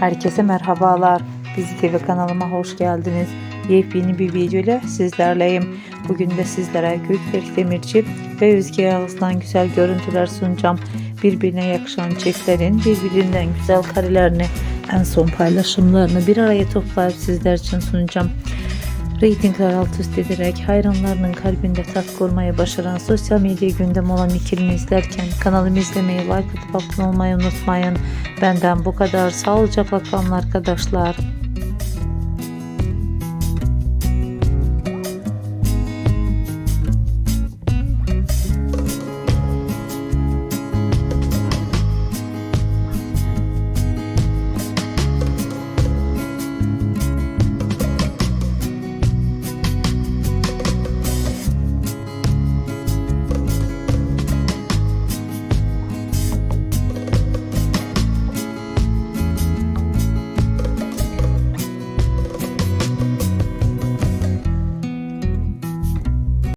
Herkese merhabalar. Dizi TV kanalıma hoş geldiniz. Yepyeni bir video ile sizlerleyim. Bugün de sizlere Gökberk Demirci ve Özge Yağız'dan güzel görüntüler sunacağım. Birbirine yakışan çiftlerin birbirinden güzel karelerini, en son paylaşımlarını bir araya toplayıp sizler için sunacağım. Reytingler alt üst ederek hayranlarının kalbinde tat kurmayı başaran sosyal medya gündem olan ikilini izlerken kanalımı izlemeyi, like atıp abone olmayı unutmayın. Benden bu kadar. Sağlıcakla kalın arkadaşlar.